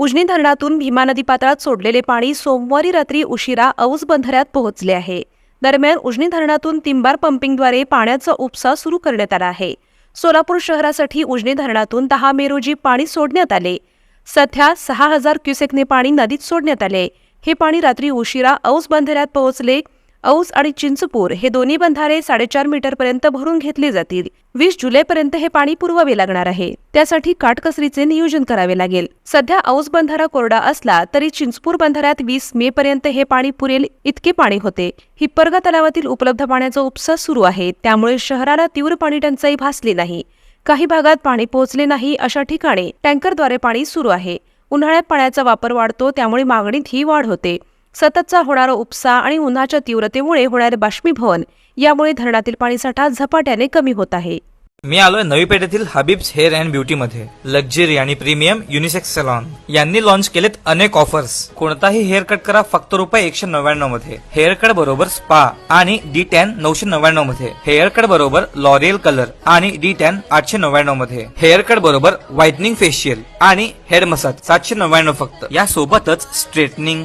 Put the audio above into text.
उजनी धरणातून भीमा नदी पात्रात सोडलेले पाणी सोमवारी रात्री उशिरा औस बंधाऱ्यात पोहोचले आहे. दरम्यान उजनी धरणातून तिंबार पंपिंगद्वारे पाण्याचा उपसा सुरू करण्यात आला आहे. सोलापूर शहरासाठी उजनी धरणातून दहा मे रोजी पाणी सोडण्यात आले. सध्या सहा हजार क्युसेकने पाणी नदीत सोडण्यात आले. हे पाणी रात्री उशिरा औस बंधाऱ्यात पोहोचले. औस आणि चिंचपूर हे दोन्ही बंधारे साडेचार मीटरपर्यंत भरून घेतले जातील. वीस जुलैपर्यंत हे पाणी पुरवावे लागणार आहे. त्यासाठी काटकसरीचे नियोजन करावे लागेल. सध्या औस बंधारा कोरडा असला तरी चिंचपूर बंधाऱ्यात वीस मे पर्यंत हे पाणी पुरेल इतके पाणी होते. हिप्परगा तलावातील उपलब्ध पाण्याचा उपसा सुरू आहे. त्यामुळे शहराला तीव्र पाणी टंचाई भासली नाही. काही भागात पाणी पोहोचले नाही अशा ठिकाणी टँकरद्वारे पाणी सुरू आहे. उन्हाळ्यात पाण्याचा वापर वाढतो त्यामुळे मागणीत ही वाढ होते. सततचा होणारा उपसा आणि उन्हाच्या तीव्रतेमुळे होणारे बाष्पीभवन यामुळे धरणातील पाणीसाठा झपाट्याने कमी होत आहे. मी आलोय नवी पेठेतील हबीब्स हेअर अँड ब्युटी मध्ये. लक्झरी आणि प्रीमियम युनिसेक्स सलॉन. यांनी लॉन्च केलेत अनेक ऑफर्स कोणताही हेअर कट करा फक्त रुपये एकशे नव्याण्णवमध्ये. हेअर कट बरोबर स्पा आणि डी टॅन नऊशे नव्याण्णवमध्ये. हेअर कट बरोबर लॉरियल कलर आणि डी टॅन आठशे नव्याण्णवमध्ये. हेअर कट बरोबर व्हाइटनिंग फेशियल आणि हेअर मसाज सातशे नव्याण्णव फक्त. या सोबतच straightening